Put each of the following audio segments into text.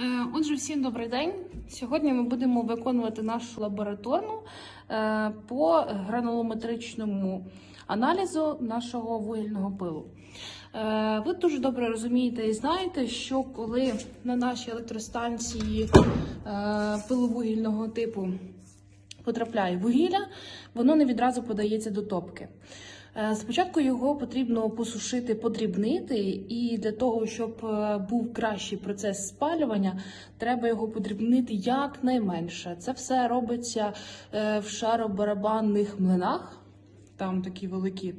Е, Отже, всім добрий день. Сьогодні ми будемо виконувати нашу лабораторну е, по гранулометричному аналізу нашого вугільного пилу. Е, Ви дуже добре розумієте і знаєте, що коли на нашій електростанції пиловугільного типу потрапляє вугілля, воно не відразу подається до топки. Е, Спочатку його потрібно посушити, подрібнити, і для того, щоб е, був кращий процес спалювання, треба його подрібнити якнайменше. Це все робиться е, в шаробарабанних млинах. Там такі великі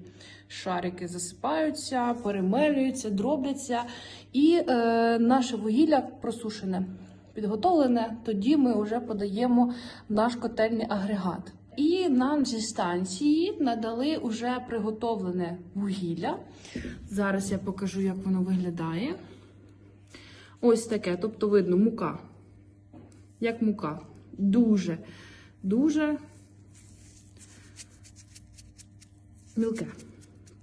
шарики засипаються, перемелюються, дробляться, і е, наше вугілля просушене, підготовлене. Тоді ми вже подаємо наш котельний агрегат. І нам зі станції надали уже приготовлене вугілля. Зараз я покажу, як воно виглядає. Ось таке, тобто видно мука. Як мука. Дуже, дуже мілке.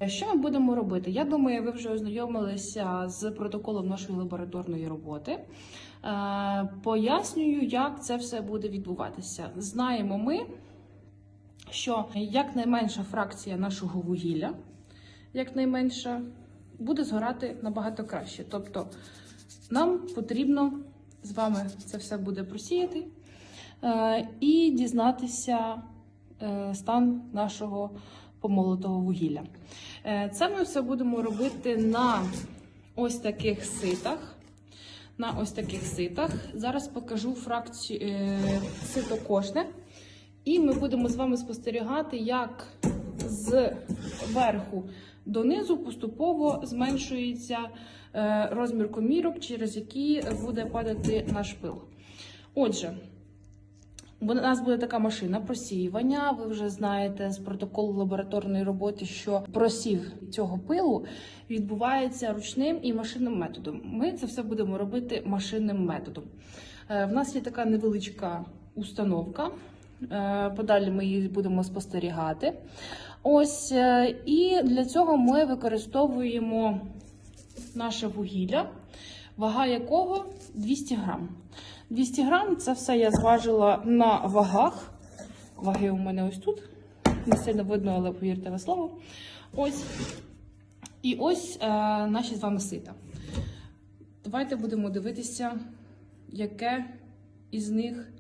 Що ми будемо робити? Я думаю, ви вже ознайомилися з протоколом нашої лабораторної роботи. Е, Пояснюю, як це все буде відбуватися. Знаємо ми, що якнайменша фракція нашого вугілля, якнайменша, буде згорати набагато краще. Тобто нам потрібно з вами це все буде просіяти е, і дізнатися е, стан нашого помолотого вугілля. Е, Це ми все будемо робити на ось таких ситах. На ось таких ситах. Зараз покажу фракцію сито кошне. І ми будемо з вами спостерігати, як з верху донизу поступово зменшується е, розмір комірок, через які буде падати наш пил. Отже, у нас буде така машина просіювання. Ви вже знаєте з протоколу лабораторної роботи, що просів цього пилу відбувається ручним і машинним методом. Ми це все будемо робити машинним методом. Е, В нас є така невеличка установка. Е, Подалі ми її будемо спостерігати. Ось е, і для цього ми використовуємо наше вугілля, вага якого 200 грам. 200 грам це все я зважила на вагах. Ваги у мене ось тут. Не сильно видно, але повірте на слово. Ось. І ось е, наші з вами сита. Давайте будемо дивитися, яке із них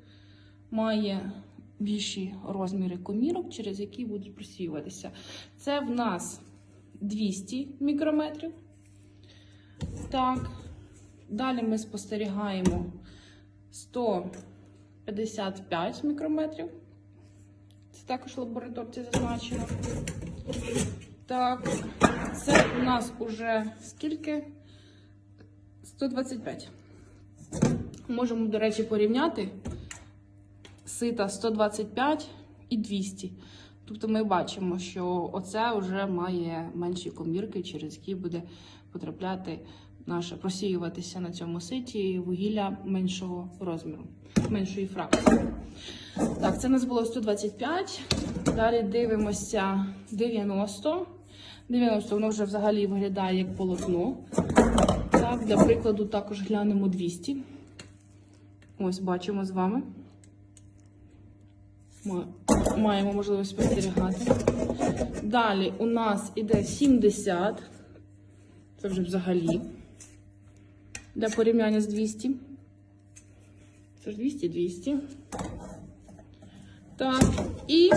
має більші розміри комірок, через які будуть просіюватися. Це в нас 200 мікрометрів. Так. Далі ми спостерігаємо 155 мікрометрів. Це також лабораторці зазначено. Так, це у нас уже скільки? 125. Можемо, до речі, порівняти сита 125 і 200. Тобто ми бачимо, що оце вже має менші комірки, через які буде потрапляти наше просіюватися на цьому ситі вугілля меншого розміру, меншої фракції. Так, це у нас було 125. Далі дивимося 90. 90 воно вже взагалі виглядає як полотно. Так, для прикладу, також глянемо 200. Ось бачимо з вами. Ми маємо можливість спостерігати. Далі у нас іде 70. Це вже взагалі. Для порівняння з 200. Це ж 200, 200. Так, і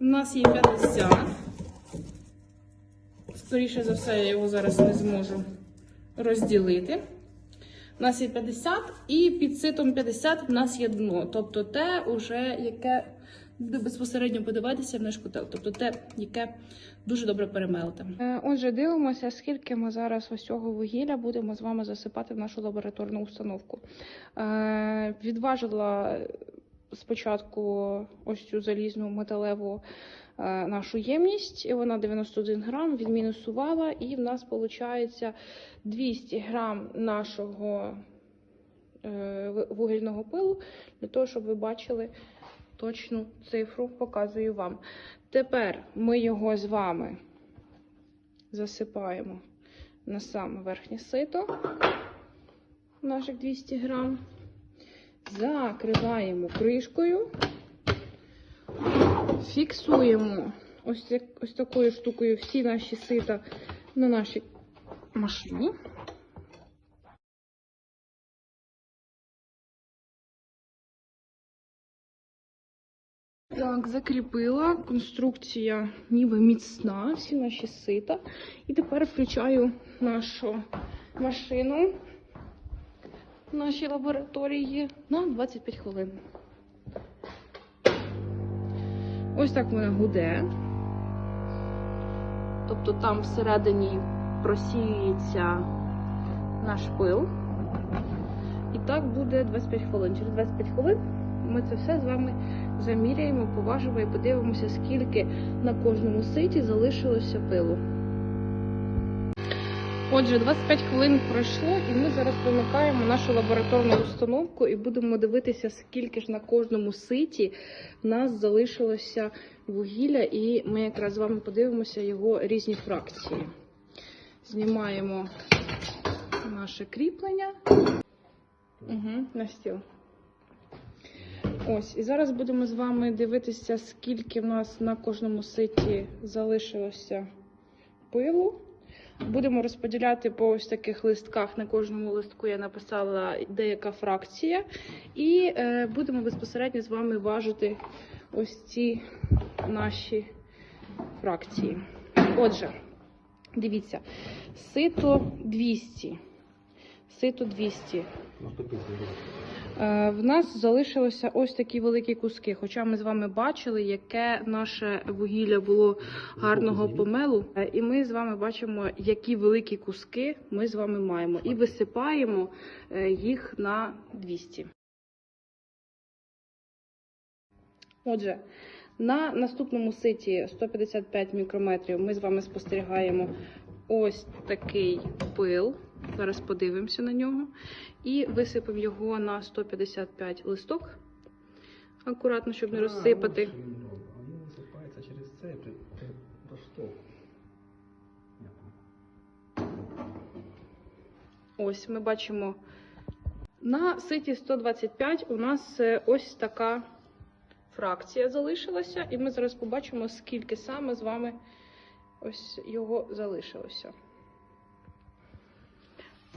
у нас є 50. Скоріше за все, я його зараз не зможу розділити. У нас є 50, і під ситом 50 в нас є дно. Тобто те, уже, яке буде безпосередньо подаватися в наш котел. Тобто те, яке дуже добре перемелите. Отже, дивимося, скільки ми зараз ось цього вугілля будемо з вами засипати в нашу лабораторну установку. Е, Відважила спочатку ось цю залізну металеву е, нашу ємність, вона 91 грам, відмінусувала, і в нас виходить 200 грам нашого е, вугільного пилу, для того, щоб ви бачили точну цифру, показую вам. Тепер ми його з вами засипаємо на саме верхнє сито. наших 200 грам. Закриваємо кришкою. Фіксуємо ось, ось такою штукою всі наші сита на нашій машині. Так, закріпила. Конструкція ніби міцна, всі наші сита. І тепер включаю нашу машину в нашій лабораторії на 25 хвилин. Ось так вона гуде. Тобто там всередині просіюється наш пил. І так буде 25 хвилин. Через 25 хвилин ми це все з вами заміряємо, поважимо і подивимося, скільки на кожному ситі залишилося пилу. Отже, 25 хвилин пройшло, і ми зараз вимикаємо нашу лабораторну установку і будемо дивитися, скільки ж на кожному ситі в нас залишилося вугілля, і ми якраз з вами подивимося його різні фракції. Знімаємо наше кріплення угу, на стіл. Ось, і зараз будемо з вами дивитися, скільки в нас на кожному ситі залишилося пилу. Будемо розподіляти по ось таких листках. На кожному листку я написала деяка фракція. І е, будемо безпосередньо з вами важити ось ці наші фракції. Отже, дивіться, сито 200. Сито 200. Е, В нас залишилося ось такі великі куски. Хоча ми з вами бачили, яке наше вугілля було гарного помелу. Е, І ми з вами бачимо, які великі куски ми з вами маємо. І висипаємо е, їх на 200. Отже, на наступному ситі 155 мікрометрів ми з вами спостерігаємо ось такий пил. Зараз подивимося на нього. І висипемо його на 155 листок. Акуратно, щоб не розсипати. А, Він висипається через це при, при. Ось ми бачимо. На ситі 125 у нас е, ось така фракція залишилася, і ми зараз побачимо, скільки саме з вами ось його залишилося.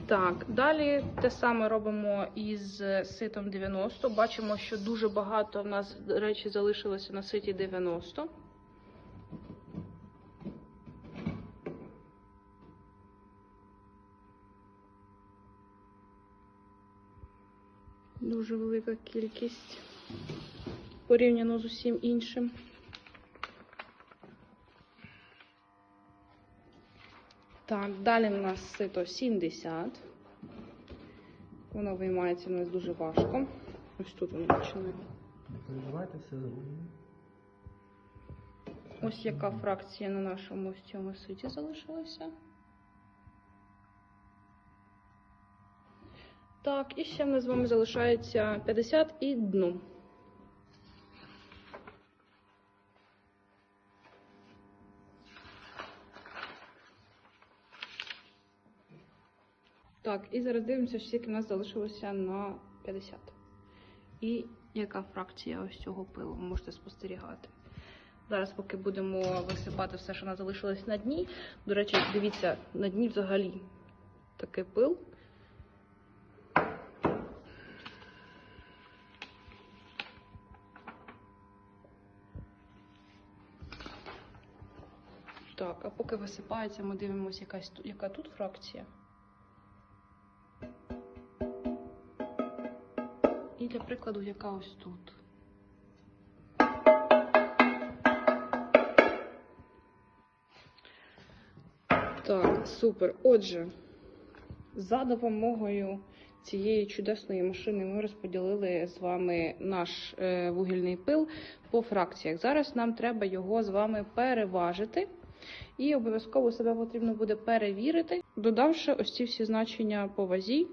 Так, далі те саме робимо із ситом 90. Бачимо, що дуже багато в нас речі залишилося на ситі 90. Дуже велика кількість порівняно з усім іншим. Так, далі у нас сито 70. Воно виймається у нас дуже важко. Ось тут воно починає. Переживайте, все зроблено. Ось яка фракція на нашому цьому ситі залишилася. Так, і ще в нас з вами залишається 50 і дно. Так, і зараз дивимося, скільки в нас залишилося на 50. І яка фракція ось цього пилу, можете спостерігати. Зараз, поки будемо висипати все, що нас залишилось на дні. До речі, дивіться, на дні взагалі такий пил. Так, а поки висипається, ми дивимося, яка тут фракція. Для прикладу, яка ось тут. Так, супер. Отже, за допомогою цієї чудесної машини ми розподілили з вами наш е, вугільний пил по фракціях. Зараз нам треба його з вами переважити. І обов'язково себе потрібно буде перевірити, додавши ось ці всі значення по вазі,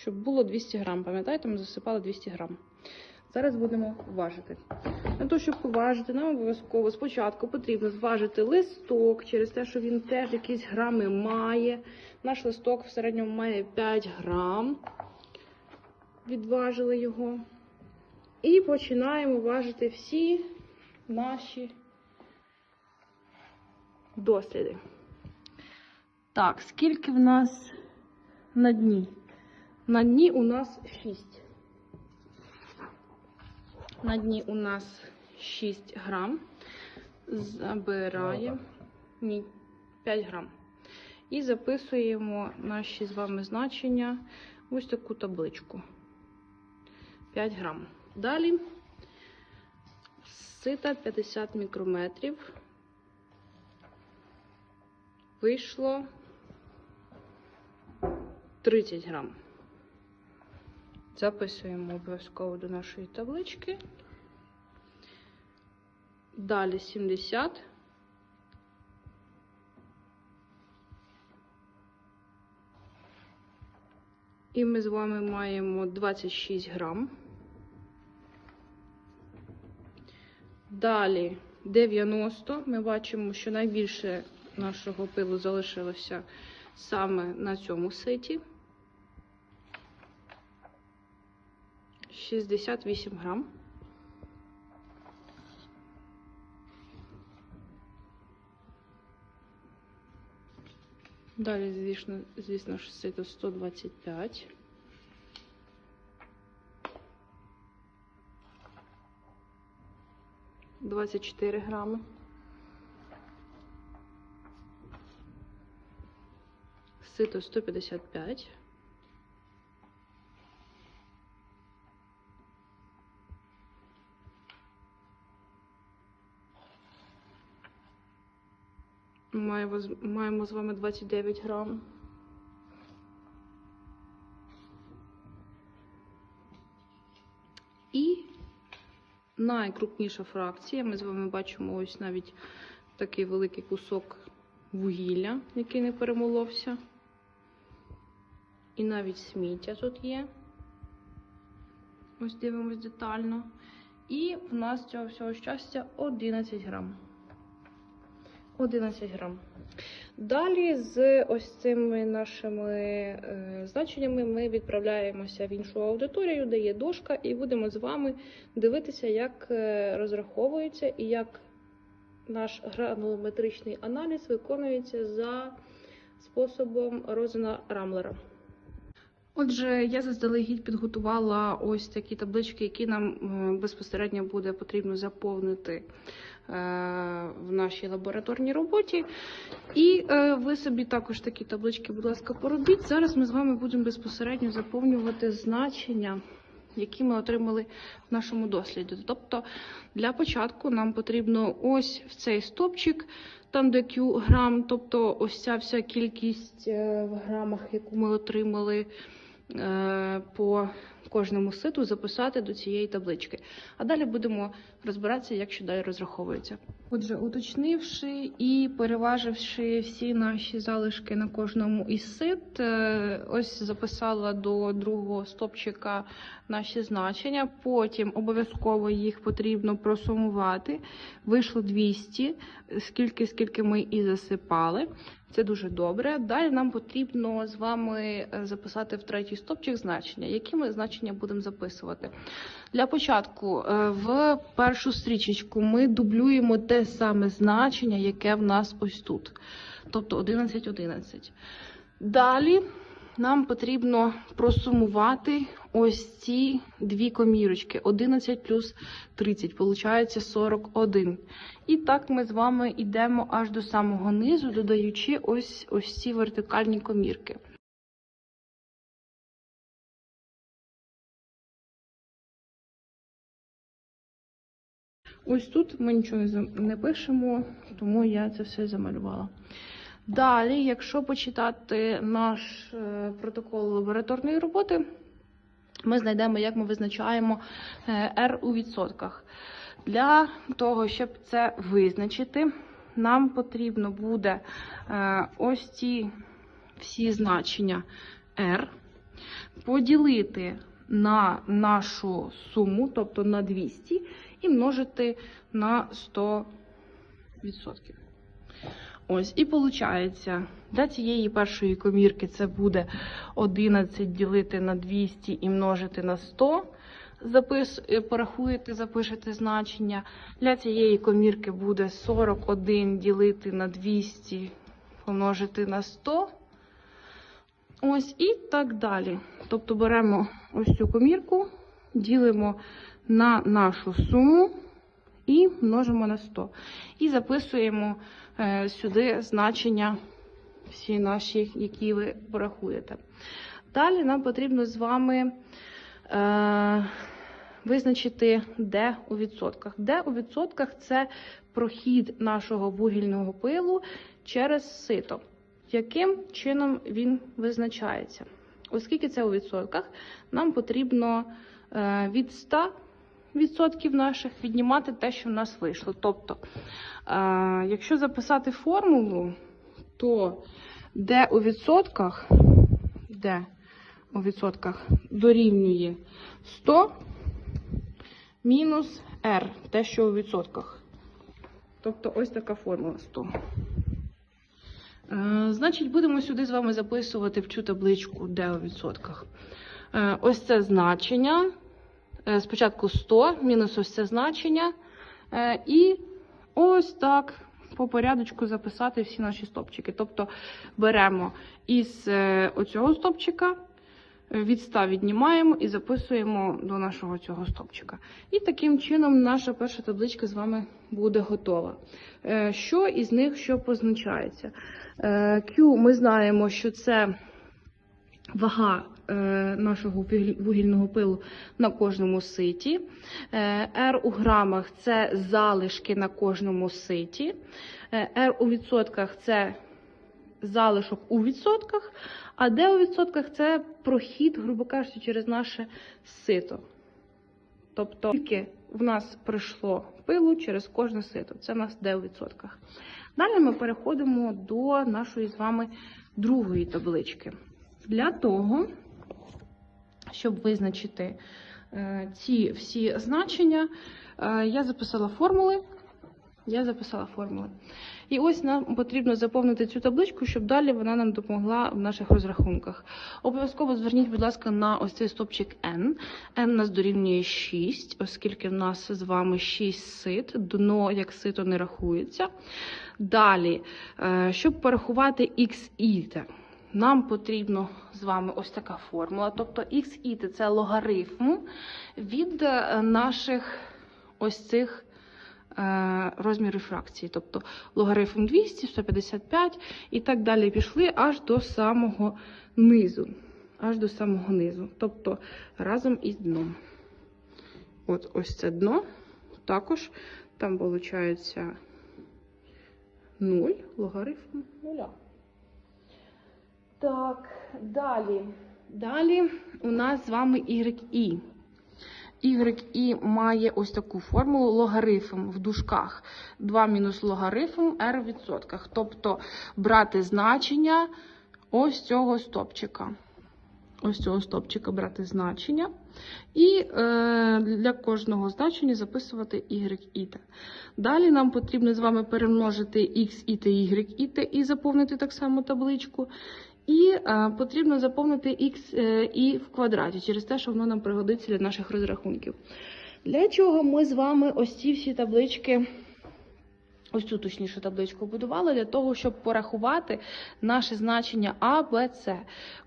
щоб було 200 грам. Пам'ятаєте, ми засипали 200 грам. Зараз будемо важити. Для того, щоб поважити, нам обов'язково спочатку потрібно зважити листок через те, що він теж якісь грами має. Наш листок в середньому має 5 грам. відважили його. І починаємо важити всі наші досліди. Так, скільки в нас на дні? На дні у нас 6. На дні у нас 6 грам. Забираємо. Ні, 5 грам. І записуємо наші з вами значення в ось таку табличку. 5 грам. Далі сита 50 мікрометрів. Вийшло 30 грам. Записуємо обов'язково до нашої таблички. Далі 70. І ми з вами маємо 26 грам. Далі 90. Ми бачимо, що найбільше нашого пилу залишилося саме на цьому ситі. 68 грам. Далі, звісно, звісно сито 125. Двадцять чотири грами. Сито 155. Маємо, маємо з вами 29 грам. І найкрупніша фракція. Ми з вами бачимо ось навіть такий великий кусок вугілля, який не перемоловся. І навіть сміття тут є. Ось дивимось детально. І в нас цього всього щастя 11 грам. 11 грам. Далі з ось цими нашими е, значеннями ми відправляємося в іншу аудиторію, де є дошка, і будемо з вами дивитися, як е, розраховується і як наш гранулометричний аналіз виконується за способом Розена Рамлера. Отже, я заздалегідь підготувала ось такі таблички, які нам е, безпосередньо буде потрібно заповнити в нашій лабораторній роботі. І е, ви собі також такі таблички, будь ласка, поробіть. Зараз ми з вами будемо безпосередньо заповнювати значення, які ми отримали в нашому досліді. Тобто, для початку нам потрібно ось в цей стопчик, там де Q грам, тобто ось ця вся кількість е, в грамах, яку ми отримали е, по кожному ситу, записати до цієї таблички. А далі будемо розбиратися, як що далі розраховується. Отже, уточнивши і переваживши всі наші залишки на кожному із сит, е, ось записала до другого стопчика наші значення. Потім обов'язково їх потрібно просумувати. Вийшло 200, скільки, скільки ми і засипали. Це дуже добре. Далі нам потрібно з вами е, записати в третій стопчик значення. Які ми значення будемо записувати? Для початку е, в першу стрічечку ми дублюємо те саме значення, яке в нас ось тут. Тобто 11, 11. Далі нам потрібно просумувати ось ці дві комірочки. 11 плюс 30, получається 41. І так ми з вами йдемо аж до самого низу, додаючи ось, ось ці вертикальні комірки. Ось тут ми нічого не пишемо, тому я це все замалювала. Далі, якщо почитати наш е, протокол лабораторної роботи, ми знайдемо, як ми визначаємо е, R у відсотках. Для того, щоб це визначити, нам потрібно буде е, ось ці всі значення R поділити на нашу суму, тобто на 200, і множити на 100%. Ось, і виходить, для цієї першої комірки це буде 11 ділити на 200 і множити на 100. Запис, е, порахуєте, запишете значення. Для цієї комірки буде 41 ділити на 200 помножити на 100. Ось і так далі. Тобто беремо ось цю комірку, ділимо на нашу суму і множимо на 100. І записуємо сюди значення всі наші, які ви порахуєте. Далі нам потрібно з вами е, визначити, де у відсотках. Де у відсотках це прохід нашого вугільного пилу через сито. Яким чином він визначається? Оскільки це у відсотках, нам потрібно е, від 100 відсотків наших віднімати те, що в нас вийшло. Тобто, е, якщо записати формулу, то де у відсотках, де у відсотках дорівнює 100 мінус R, те, що у відсотках. Тобто ось така формула 100. Е, Значить, будемо сюди з вами записувати в цю табличку, де у відсотках. Е, Ось це значення. Е, Спочатку 100, мінус ось це значення. Е, І ось так по порядочку записати всі наші стопчики. Тобто беремо із е, оцього стопчика, від 100 віднімаємо і записуємо до нашого цього стопчика. І таким чином наша перша табличка з вами буде готова. Що із них що позначається? Q ми знаємо, що це вага нашого вугільного пилу на кожному ситі. Е, R у грамах це залишки на кожному ситі. Е, R у відсотках це залишок у відсотках, а D у відсотках це прохід, грубо кажучи, через наше сито. Тобто, скільки в нас прийшло пилу через кожне сито. Це в нас D у відсотках. Далі ми переходимо до нашої з вами другої таблички. Для того, щоб визначити е, ці всі значення, е, я записала формули. Я записала формули. І ось нам потрібно заповнити цю табличку, щоб далі вона нам допомогла в наших розрахунках. Обов'язково зверніть, будь ласка, на ось цей стопчик N. N нас дорівнює 6, оскільки в нас з вами 6 сит, дно як сито не рахується. Далі, е, щоб порахувати XI, нам потрібно з вами ось така формула. Тобто XI це логарифм від е, наших ось цих е, розмірів фракції. Тобто логарифм 200, 155 і так далі пішли аж до самого низу. Аж до самого низу. Тобто разом із дном. От ось це дно. Також там виходить 0, логарифм 0. Так, далі. Далі у нас з вами YI. YI має ось таку формулу логарифм в дужках. 2 мінус логарифм R в відсотках. Тобто брати значення ось цього стопчика. Ось цього стопчика брати значення. І е, для кожного значення записувати YI. Далі нам потрібно з вами перемножити XI та YI і заповнити так само табличку. І е, потрібно заповнити x е, і в квадраті через те, що воно нам пригодиться для наших розрахунків. Для чого ми з вами ось ці всі таблички, ось цю точніше табличку будували, для того, щоб порахувати наше значення А, Б, С.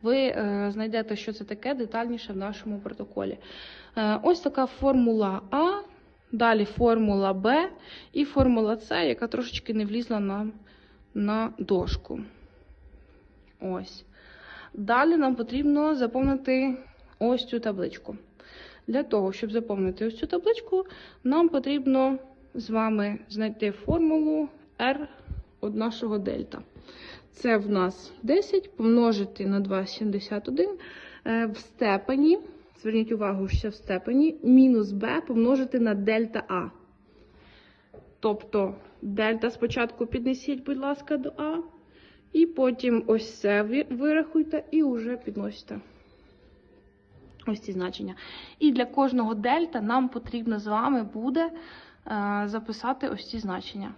Ви е, знайдете, що це таке детальніше в нашому протоколі. Е, ось така формула А, далі формула Б і формула С, яка трошечки не влізла нам на дошку. Ось. Далі нам потрібно заповнити ось цю табличку. Для того, щоб заповнити ось цю табличку, нам потрібно з вами знайти формулу R від нашого дельта. Це в нас 10 помножити на 2,71 е, в степені, зверніть увагу, що в степені, мінус b помножити на дельта А. Тобто дельта спочатку піднесіть, будь ласка, до А. І потім ось це вирахуйте і вже підносите ось ці значення. І для кожного дельта нам потрібно з вами буде е, записати ось ці значення.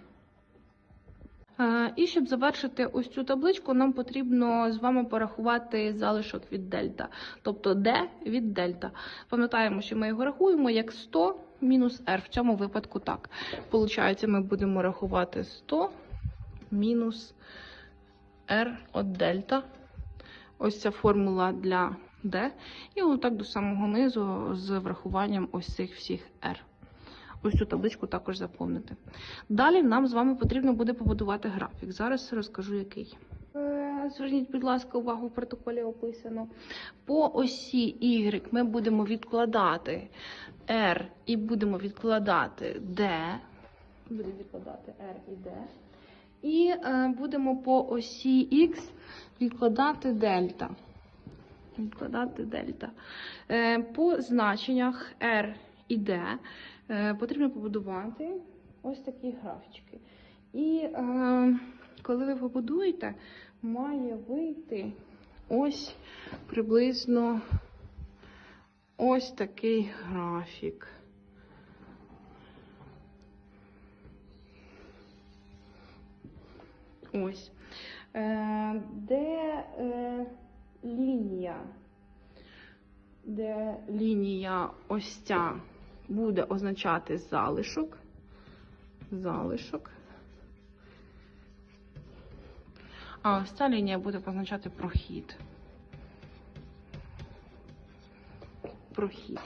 Е, І щоб завершити ось цю табличку, нам потрібно з вами порахувати залишок від дельта, тобто d від дельта. Пам'ятаємо, що ми його рахуємо як 100 мінус r. В цьому випадку так. Получається, ми будемо рахувати 100 мінус r від дельта. Ось ця формула для d. І отак до самого низу з врахуванням ось цих всіх r. Ось цю табличку також заповнити. Далі нам з вами потрібно буде побудувати графік. Зараз розкажу який. Е, Зверніть, будь ласка, увагу в протоколі описано. По осі Y ми будемо відкладати R і будемо відкладати D. Будемо відкладати R і D. І е, будемо по осі X відкладати дельта. Відкладати дельта. Е, по значеннях R і D е, потрібно побудувати ось такі графічки. І коли ви побудуєте, має вийти ось приблизно ось такий графік. Ось. Е, де е, лінія, де лінія ось ця буде означати залишок. Залишок. А ось ця лінія буде позначати прохід. Прохід.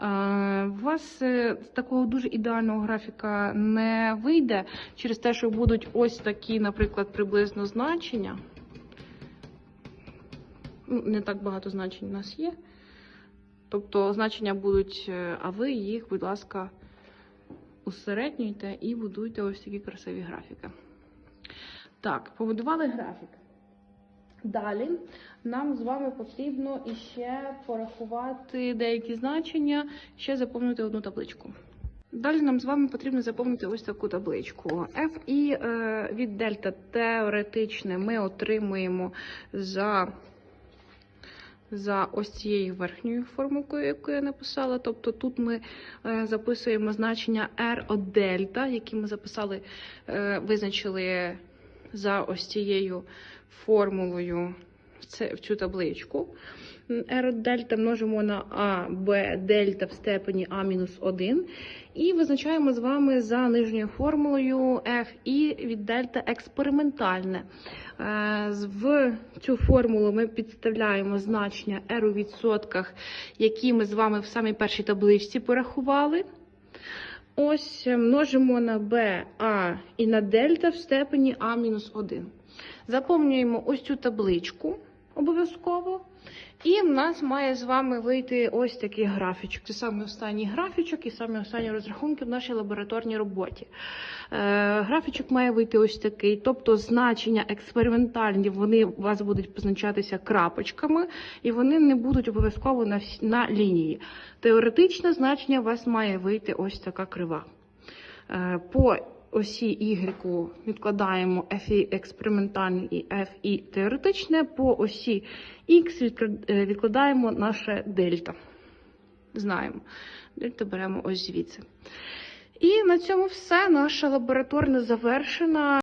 У вас е, з такого дуже ідеального графіка не вийде через те, що будуть ось такі, наприклад, приблизно значення. Ну, Не так багато значень у нас є. Тобто значення будуть, е, а ви їх, будь ласка, усереднюйте і будуйте ось такі красиві графіки. Так, побудували графік. Далі нам з вами потрібно іще порахувати деякі значення, ще заповнити одну табличку. Далі нам з вами потрібно заповнити ось таку табличку. F і е, від дельта теоретичне ми отримуємо за, за ось цією верхньою формулкою, яку я написала. Тобто тут ми е, записуємо значення R от дельта, які ми записали, е, визначили за ось цією формулою в, цю табличку. R дельта множимо на А, Б, дельта в степені А мінус 1. І визначаємо з вами за нижньою формулою F і від дельта експериментальне. Е, В цю формулу ми підставляємо значення R у відсотках, які ми з вами в самій першій табличці порахували. Ось е, множимо на b, а і на дельта в степені а мінус 1. Заповнюємо ось цю табличку обов'язково. І в нас має з вами вийти ось такий графічок. Це саме останній графічок і саме останні розрахунки в нашій лабораторній роботі. Е, графічок має вийти ось такий, тобто значення експериментальні вони у вас будуть позначатися крапочками, і вони не будуть обов'язково на, на лінії. Теоретичне значення у вас має вийти ось така крива. Е, По осі Y відкладаємо FI експериментальне і FI теоретичне. По осі X е, відкладаємо наше дельта. Знаємо. Дельта беремо ось звідси. І на цьому все. Наша лабораторна завершена.